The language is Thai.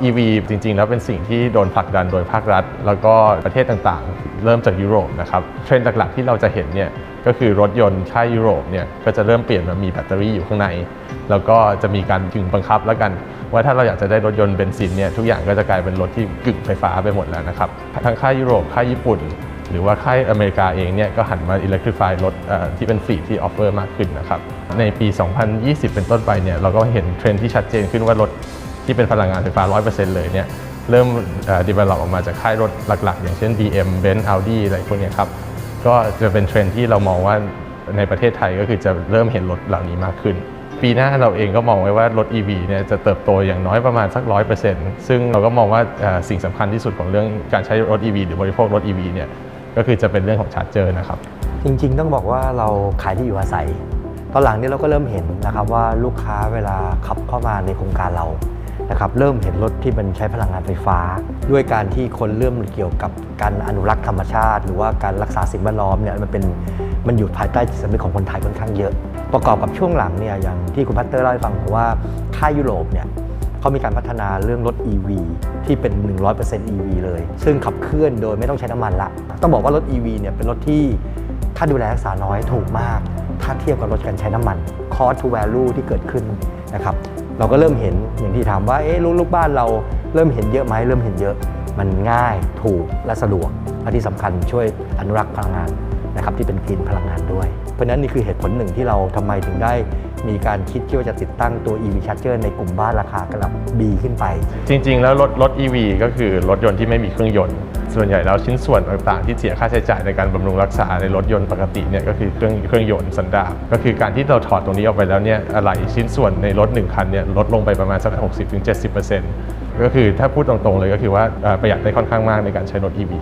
EV จริงๆ แล้วเป็นสิ่งที่โดนผลักดันโดยภาครัฐ แล้วก็ประเทศต่างๆ เริ่มจากยุโรปนะครับเทรนด์หลักๆที่เราจะเห็นเนี่ยก็คือรถยนต์ค่ายยุโรปเนี่ยก็จะเริ่มเปลี่ยนมามีแบตเตอรี่อยู่ข้างใน แล้วก็จะมีการถึงบังคับแล้วกัน ว่าถ้าเราอยากจะได้รถยนต์เบนซินเนี่ยทุกอย่างก็จะกลายเป็นรถที่กึ่งไฟฟ้าไปหมดแล้วนะครับทั้งค่ายยุโรปค่ายญี่ปุ่น หรือว่าค่ายอเมริกาเองเนี่ยก็หันมา electrify รถเอ่อที่เป็นฟรีที่ออฟเฟอร์มากขึ้นนะครับในปี 2020 เป็นต้นไปเนี่ยเราก็เห็นเทรนด์ที่ชัดเจนขึ้นว่ารถ ที่เป็นพลังงานไฟฟ้า 100%เลยเนี่ยเริ่มเอ่อ develop ออกมาจากค่ายรถหลัก ๆ อย่างเช่น BM Benz Audi อะไรพวกนี้ครับก็จะเป็นเทรนที่เรามองว่าในประเทศไทยก็คือจะเริ่มเห็นรถเหล่านี้มากขึ้น ปีหน้าเราเองก็มองไว้ว่ารถ EV เนี่ยจะเติบโตอย่างน้อยประมาณสัก 100%ซึ่งเราก็มองว่าสิ่งสำคัญที่สุดของเรื่องการใช้รถ EV หรือบริโภครถ EV เนี่ยก็คือจะเป็นเรื่องของชาร์จเจอร์นะครับ จริงๆ ต้องบอกว่าเราขายที่อยู่อาศัย ตอนหลังนี้เราก็เริ่มเห็นนะครับว่าลูกค้าเวลาขับเข้ามาในโครงการเรา นะครับเริ่มเห็นรถที่มันใช้พลังงานไฟฟ้า ด้วยการที่คนเริ่มเกี่ยวกับการอนุรักษ์ธรรมชาติ หรือว่าการรักษาสิ่งแวดล้อมเนี่ยมันเป็นมันอยู่ภายใต้จิตสำนึกของคนไทยค่อนข้างเยอะ ประกอบกับช่วงหลังเนี่ยอย่างที่คุณพัตเตอร์เล่าให้ฟังผมว่าค่ายยุโรปเนี่ยเขามีการพัฒนาเรื่องรถ EV ที่เป็น 100% EV เลย ซึ่งขับเคลื่อนโดยไม่ต้องใช้น้ำมันละ ต้องบอกว่ารถ EV เนี่ยเป็นรถที่ค่าดูแลรักษาน้อยถูกมาก ถ้าเทียบกับรถการใช้น้ำมัน cost to value ที่เกิดขึ้นนะครับ เราก็เริ่มเห็นอย่างที่ถามว่าเอ๊ะลูกบ้านเราเริ่มเห็นเยอะไหมเริ่มเห็นเยอะ มันง่ายถูกและสะดวกและที่สำคัญช่วยอนุรักษ์พลังงานนะครับที่เป็นกรีนพลังงานด้วย เพราะนั้นนี่คือเหตุผลหนึ่งที่เราทำไมถึงได้มีการคิดที่ว่าจะติดตั้งตัว EV Charger ในกลุ่มบ้านราคากระดับ B ขึ้นไป จริง ๆ แล้วรถรถ EV ก็คือรถยนต์ที่ไม่มีเครื่องยนต์ ส่วนใหญ่แล้วชิ้นส่วนต่างๆ ที่เสียค่าใช้จ่ายในการบำรุงรักษาในรถยนต์ปกติเนี่ยก็คือเครื่องเครื่องยนต์สันดาปก็คือการที่เราถอดตรงนี้ออกไปแล้วเนี่ยอะไหล่ชิ้นส่วนในรถหนึ่งคันเนี่ยลดลงไปประมาณสัก 60-70%ก็คือถ้าพูดตรงๆเลยก็คือว่าประหยัดได้ค่อนข้างมากในการใช้รถ EV